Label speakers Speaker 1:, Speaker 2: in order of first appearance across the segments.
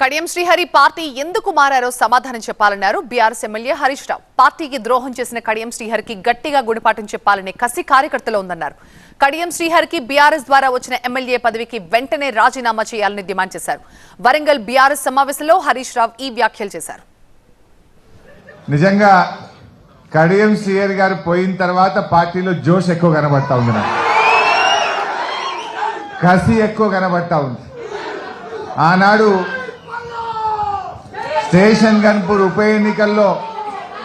Speaker 1: Kadiyam Srihari party ఎందుకు మారారో సమాధానం చెప్పాలన్నారు బీఆర్ఎస్ ఎమ్మెల్యే హరీష్ రావు. పార్టీకి ద్రోహం చేసిన కడియం శ్రీహరికి గట్టిగా గుణపాఠం చెప్పాలనే కసి కార్యకర్తలో ఉందన్నారు. కడియం శ్రీహరికి బీఆర్ఎస్ ద్వారా వచ్చిన ఎమ్మెల్యే పదవికి వెంటనే రాజీనామా చేయాలని డిమాండ్ చేశారు. వరంగల్ బీఆర్ఎస్ సమావేశంలో హరీష్ రావు ఈ వ్యాఖ్యలు చేశారు.
Speaker 2: నిజంగా కడియం శ్రీహరి గారు పోయిన తర్వాత పార్టీలో జోష్ ఎక్కువ కనబడతా ఉంది నాకు. కసి ఎక్కువ కనబడతా ఉంది. ఆనాడు స్టేషన్ గన్పూర్ ఉప ఎన్నికల్లో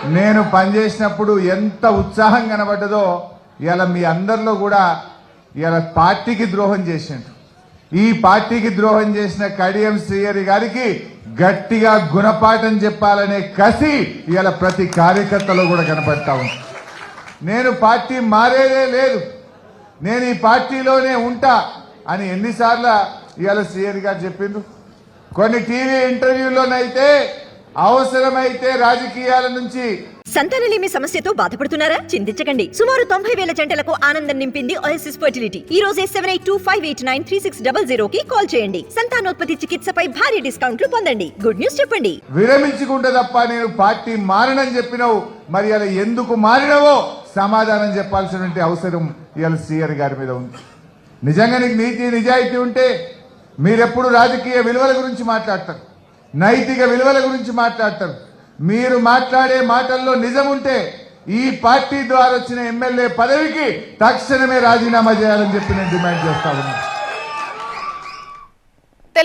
Speaker 2: నేను పనిచేసినప్పుడు ఎంత ఉత్సాహం కనబడ్డదో ఇలా మీ అందరిలో కూడా ఇలా పార్టీకి ద్రోహం చేసిండు ఈ పార్టీకి ద్రోహం చేసిన కడియం శ్రీహరి గారికి గట్టిగా గుణపాఠం చెప్పాలనే కసి ఇలా ప్రతి కార్యకర్తలో కూడా కనబడతా ఉంది. నేను పార్టీ మారేదే లేదు. నేను ఈ పార్టీలోనే ఉంటా అని ఎన్నిసార్లు ఇవాళ శ్రీహరి గారు చెప్పిండ్రు. కొన్ని టీవీ ఇంటర్వ్యూలోనైతే అవసరమైతే రాజకీయాల నుంచి
Speaker 3: సంతానలేమి సమస్యతో బాధపడుతున్నారా? చింతించకండి. సుమారు తొంభై వేల జంటలకు ఆనందం నింపింది ఓఎస్ఎస్ ఫర్టిలిటీ ఈ రోజే seven eight two five eight nine three six double zero కి కాల్ చేయండి. సంతానోత్పత్తి చికిత్సపై భారీ డిస్కౌంట్లు పొందండి. గుడ్ న్యూస్ చెప్పండి.
Speaker 2: విరమించుకుంటే తప్ప నేను పార్టీ మారనని చెప్పినావు. మరి అలా ఎందుకు మారినవో సమాధానం చెప్పాల్సినటువంటి అవసరం ఇవాళ సీఆర్ గారి మీద ఉంది. నిజంగా నీకు నీతి నిజాయితీ ఉంటే మీరెప్పుడు రాజకీయ విలువల గురించి మాట్లాడతారు. నైతిక విలువల గురించి మాట్లాడతారు. మీరు మాట్లాడే మాటల్లో నిజం ఉంటే ఈ పార్టీ ద్వారా వచ్చిన ఎమ్మెల్యే పదవికి తక్షణమే రాజీనామా చేయాలని చెప్పి నేను డిమాండ్ చేస్తా ఉన్నాను.